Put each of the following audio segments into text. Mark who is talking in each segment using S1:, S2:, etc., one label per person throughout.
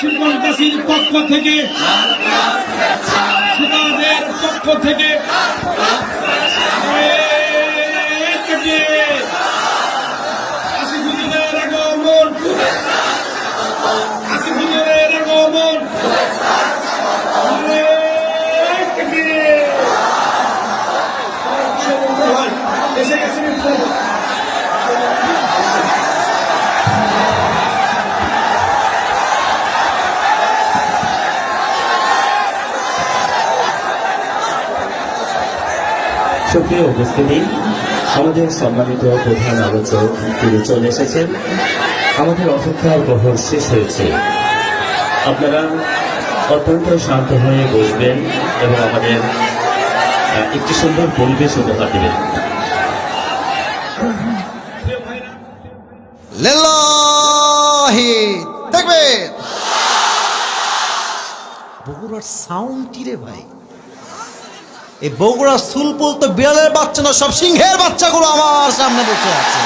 S1: শিল্পবাসীর পক্ষ থেকে সুতাদের পক্ষ থেকে
S2: সুপ্রিয় উপস্থিতি। আমাদের সম্মানিত প্রধান আলোচক তিনি চলে এসেছেন। আমাদের অপেক্ষার বহর শেষ হয়েছে। আপনারা অত্যন্ত শান্ত হয়ে বসবেন এবং আমাদের একটি সুন্দর পরিবেশ উপহার দেবেন।
S3: বগুড়ার সাউন্ডটি রে ভাই? এই বগুড়ার সুলপুল তো বিড়ালের বাচ্চা না, সব সিংহের বাচ্চাগুলো আমার সামনে বসে আছে।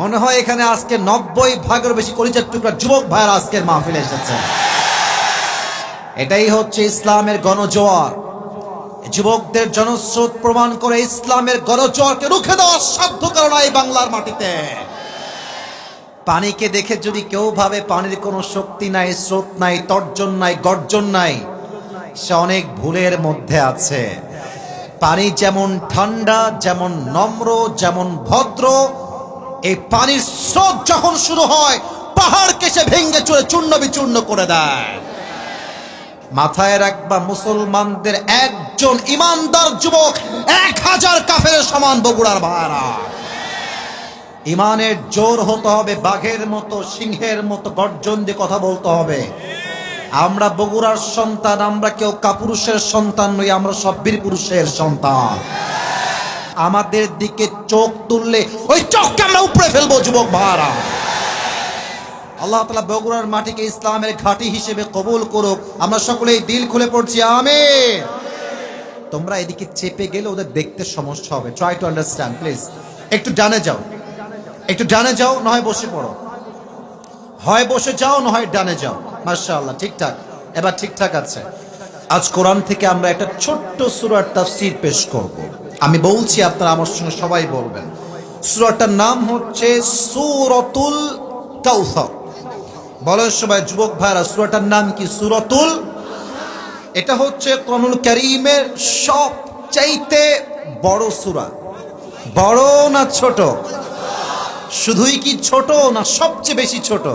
S3: মনে হয় এখানে আজকে নব্বই ভাগের বেশি কলিজার টুকরা যুবক ভাইয়ের আজকের মাহফিলে এসেছে। এটাই হচ্ছে ইসলামের গণজোয়ার। যুবকদের জনস্রোত প্রমাণ করে ইসলামের গণজোয়ারকে রুখে দেওয়ার সাধ্য কারণ এই বাংলার মাটিতে। পানিকে দেখে যদি কেউ ভাবে পানির কোনো শক্তি নাই, স্রোত নাই, তর্জন নাই, গর্জন নাই সে অনেক ভুলের মধ্যে আছে। পানি যেমন ঠান্ডা, যেমন নম্র, যেমন ভদ্র, এই পানির স্রোত যখন শুরু হয়, পাহাড়কে সে ভেঙ্গে চলে চূর্ণ বিচূর্ণ করে দেয়। মাথায় রাখবা, মুসলমানদের একজন ইমানদার যুবক এক হাজার কাফের সমান বগুড়ার ভাড়া ইমানের জোর হতে হবে, বাঘের মতো, সিংহের মতো গর্জন দিয়ে কথা বলতে হবে। আমরা বগুড়ার সন্তান, আমরা কেউ কাপুরুষের সন্তান নই, আমরা সব বীর পুরুষের সন্তান। আমাদের দিকে চোখ তুললে ওই চোখকে আমরা উপরে ফেলব, যুবক ভাড়া আল্লাহ তালা বগুড়ার মাটিকে ইসলামের ঘাঁটি হিসেবে কবুল করুক। আমরা সকলেই দিল খুলে পড়ছি আমি তোমরা এদিকে চেপে গেলে ওদের দেখতে সমস্যা হবে। ট্রাই টু আন্ডারস্ট্যান্ড প্লিজ একটু ডানে যাও। একটু ডানে যাও না হয় বসে পড়ো। হয় বসে যাও না হয় ডানে যাও। মার্শাল্লাহ ঠিকঠাক। এবার ঠিকঠাক আছে। আজ কোরআন থেকে আমরা একটা ছোট্ট সুরার তাফসীর পেশ করব। আমি বলছি, আপনারা আমার সঙ্গে সবাই বলবেন। সুরাটার নাম হচ্ছে সুরতুল কাউসার বলেন সবাই, যুবক ভাইরা, সুরাটার নাম কি? সুরতুল? এটা হচ্ছে কনুল করিমের সব চাইতে বড় সুরা। বড় না ছোট? শুধুই কি ছোট না সবচেয়ে বেশি ছোট?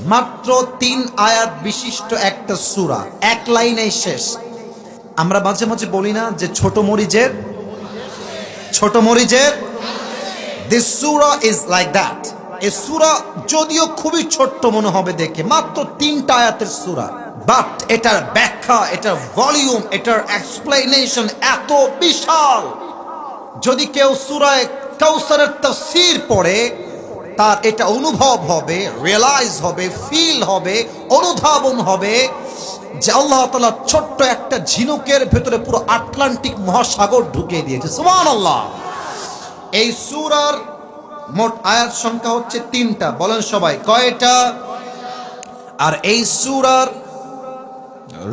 S3: মাত্র তিন আয়াত বিশিষ্ট একটা সুরা। এক লাইনে শেষ। আমরা মাঝে মাঝে বলি না যে ছোট মরিচের ছোট মরিচের দিস সুরা ইজ লাইক দ্যাট এই সুরা যদিও খুবই ছোট্ট মনে হবে দেখে, মাত্র তিনটা আয়াতের সুরা। বাট এটার ব্যাখ্যা, এটার ভলিউম এটার এক্সপ্লেনেশন এত বিশাল। যদি কেউ সুরায় কাউসারের তফসির পড়ে তার এটা অনুভব হবে রিয়েলাইজ হবে ফিল হবে, অনুধাবন হবে যে আল্লাহ তালা ছোট্ট একটা ঝিনুকের ভেতরে পুরো আটলান্টিক মহাসাগর ঢুকিয়ে দিয়েছে। সুমান আল্লাহ এই সুরার মোট আয়াত সংখ্যা হচ্ছে তিনটা। বলেন সবাই, কয়টা? আর এই সুরার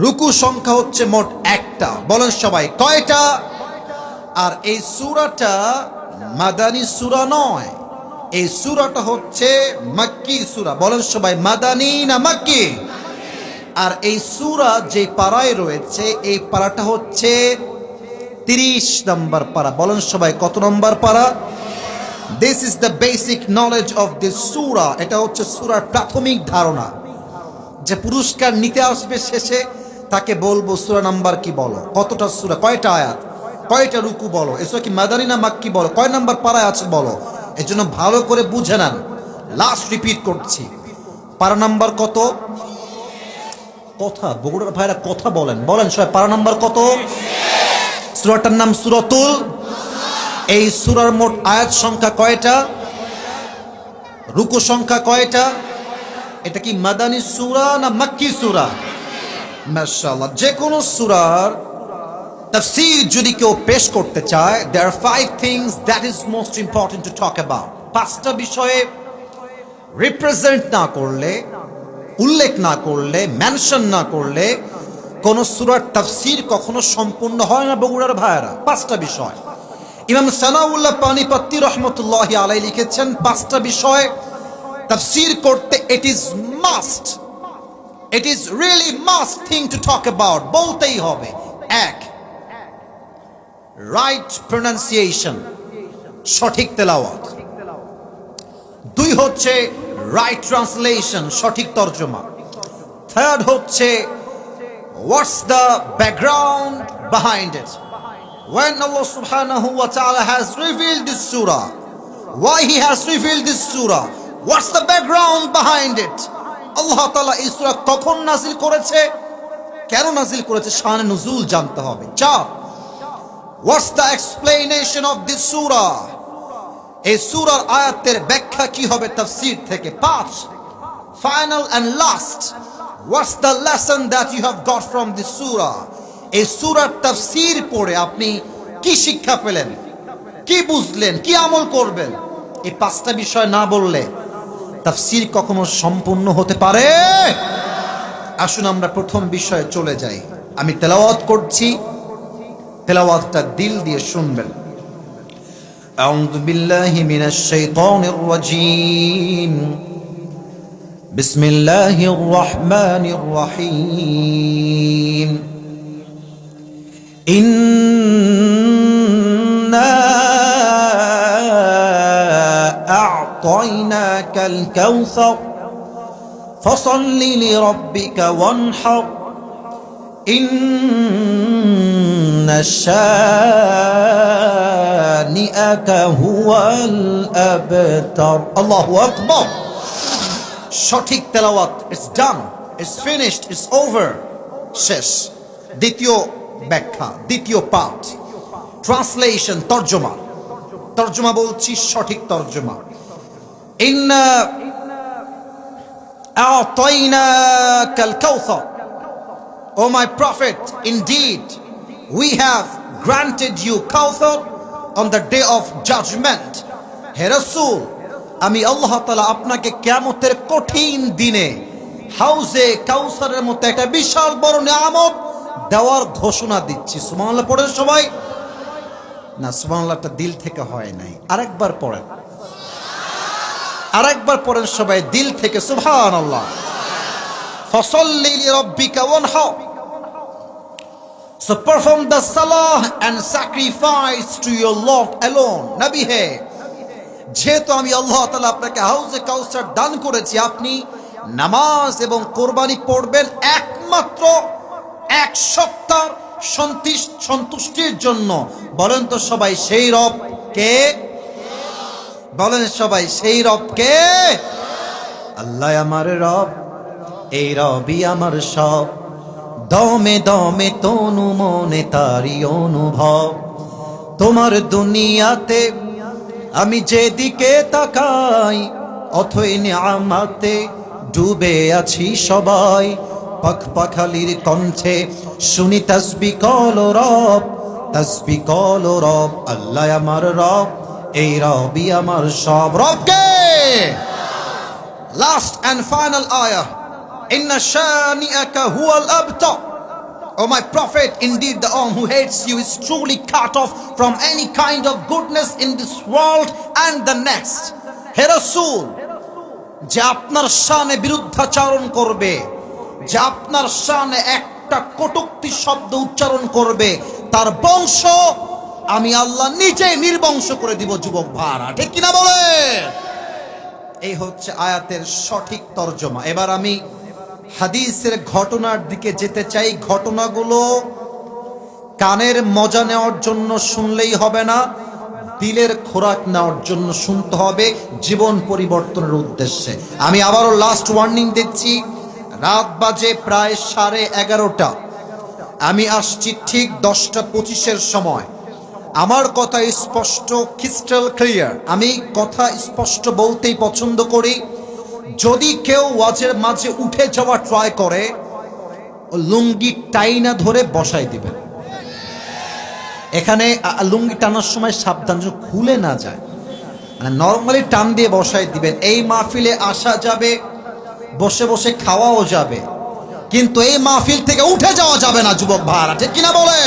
S3: রুকু সংখ্যা হচ্ছে মোট একটা। বলেন সবাই, কয়টা? আর এই সুরাটা মাদানী সুরা নয়। এই সুরাটা হচ্ছে মাক্কি সুরা। বলেন সবাই মাদানী না মাক্কি। আর এই সুরা যে পাড়ায় রয়েছে, এই পাড়াটা হচ্ছে তিরিশ নম্বর পাড়া। বলেন সবাই, কত নম্বর পাড়া? This is the basic knowledge of this সুরা। এটা হচ্ছে সুরার প্রাথমিক ধারণা। যে পুরস্কার নিতে আসবে শেষে, তাকে বলব সুরা নাম্বার কি বলো? কতটা সুরা? কয়টা আয়াত? কয়টা রুকু বলো? এসব কি মাদানি না মাক্কি বলো? কয় নাম্বার পাড়ায় আছে বলো? এর জন্য ভালো করে বুঝে নেন। লাস্ট রিপিট করছি। পারা নাম্বার কত? কথা, বগুড়ার ভাইরা কথা বলেন। বলেন সবাই, পারা নাম্বার কত? সুরাটার নাম সুরতুল। এই সুরার মোট আয়াত সংখ্যা কয়টা? রুকু সংখ্যা কয়টা? এটা কি মাদানী সুরা না মাক্কি সুরা? মাশাআল্লাহ যে কোনো সুরার তাফসীর যদি কেউ পেশ করতে চায় there five things that is most important to talk about পাঁচটা বিষয়ে রিপ্রেজেন্ট না করলে, উল্লেখ না করলে মেনশন না করলে কোন সুরার তাফসির কখনো সম্পূর্ণ হয় না বগুড়ার ভাইয়েরা। পাঁচটা বিষয়। ইমাম সানাউল্লাহ পানিপত্তি রহমতুল্লাহ আলাই লিখেছেন, পাঁচটা বিষয়, তাফসির করতে it is must it is really must thing to talk about বলতেই হবে। এক রাইট প্রনাউন্সিয়েশন সঠিক তেলাওয়াত দুই হচ্ছে রাইট ট্রান্সলেশন সঠিক তর্জমা থার্ড হচ্ছে what's the background behind it when Allah subhanahu wa ta'ala has revealed this surah why he has revealed this surah what's the background behind it আল্লাহ তাআলা এই সূরা কখন নাজিল করেছে কেন নাজিল করেছে শানে নুজুল জানতে হবে চার what's the explanation of this সূরা এই সূরার আয়াতের ব্যাখ্যা কি হবে তাফসীর থেকে? পাঁচ final end last what's the lesson that you have got from this সূরা এই সূরার তাফসীর পড়ে আপনি কি শিক্ষা পেলেন? কি বুঝলেন? কি আমল করবেন? এই পাঁচটা বিষয় না বললে তাফসীর কখনো সম্পূর্ণ হতে পারে? আসুন আমরা প্রথম বিষয়ে চলে যাই। আমি তেলাওয়াত করছি। তেলাওয়াতটা দিল দিয়ে শুনবেন أعوذ بالله من الشيطان الرجيم بسم الله الرحمن الرحيم إنا أعطيناك الكوثر فصل لربك وانحر إن শানিআকা হুয়াল আবতার আল্লাহু আকবার সঠিক তেলাওয়াত it's done it's finished it's over শেষ। দ্বিতীয় ব্যাখ্যা, দ্বিতীয় পাঠ। ট্রান্সলেশন তর্জমা। তর্জমা বলছি সঠিক তর্জমা। ইন্না আতাইনাকাল কাউসার O my prophet indeed we have granted you Kawthar on the day of judgment. হে রাসূল, আমি আল্লাহ তাআলা আপনাকে কিয়ামতের কঠিন দিনে হাউজে কাউসারের মতো একটা বিশাল বড় নিয়ামত দেওয়ার ঘোষণা দিচ্ছি। সুবহানাল্লাহ, পড়েন সবাই। না সুবহানাল্লাহটা দিল থেকে হয় নাই। আরেকবার পড়েন। আরেকবার পড়েন সবাই, দিল থেকে। সুবহানাল্লাহ। ফসল্লি লিরাব্বিকা ওয়ানহার So perform the salah and sacrifice to your Lord alone. নবী হে যেহেতু আমি আল্লাহ তাআলা আপনাকে হাউজে কাউসার দান করেছি, আপনি নামাজ এবং কোরবানি পড়বেন একমাত্র এক সপ্তাহ সন্তুষ্ট সন্তুষ্টির জন্য। বলেন তো সবাই, সেই রব কে? বলেন সবাই, সেই রব কে? আল্লাহ আমার রব, এই রবি আমার সব। দমে দমে তনু মনে তারি অনুভব। তোমার দুনিয়াতে আমি যেদিকে তাকাই, অথই আমাতে ডুবে আছি সবাই। পাখ পাখালির কণ্ঠে শুনি তসবি কল রব, তসবি কল রব, আল্লাহ আমার রব, এই রবি আমার সব। রবকে! Last and final ayah. O my prophet, indeed the one who hates you is truly cut off from any kind of goodness in this world and the next. হে রাসূল যে আপনার শানে বিরুদ্ধাচারণ করবে যে আপনার শানে একটা কটুক্তি শব্দ উচ্চারণ করবে তার বংশ আমি আল্লাহ নিজে নির্বংশ করে দিব যুবক ভাড়া। ঠিক কিনা বলে এই হচ্ছে আয়াতের সঠিক তর্জমা। এবার আমি হাদিসের ঘটনার দিকে যেতে চাই, ঘটনাগুলো কানের মজা নেওয়ার জন্য শুনলেই হবে না, দিলের খোরাক নেওয়ার জন্য শুনতে হবে জীবন পরিবর্তনের উদ্দেশ্যে। আমি আবারও লাস্ট ওয়ার্নিং দিচ্ছি, রাত বাজে প্রায় সাড়ে এগারোটা। আমি আসছি ঠিক দশটা পঁচিশের সময়। আমার কথা স্পষ্ট ক্রিস্টাল ক্লিয়ার আমি কথা স্পষ্ট বলতেই পছন্দ করি। যদি কেউ ওয়াজের মাঝে উঠে যাওয়া ট্রাই করে লুঙ্গি টাইনা ধরে বসাই দিবেন এখানে লুঙ্গি টানার সময় সাবধান যেন খুলে না যায়। মানে নর্মালি টান দিয়ে বসাই দিবেন। এই মাহফিলে আসা যাবে, বসে বসে খাওয়াও যাবে। কিন্তু এই মাহফিল থেকে উঠে যাওয়া যাবে না, যুবক ভাড়া ঠিক কিনা বলে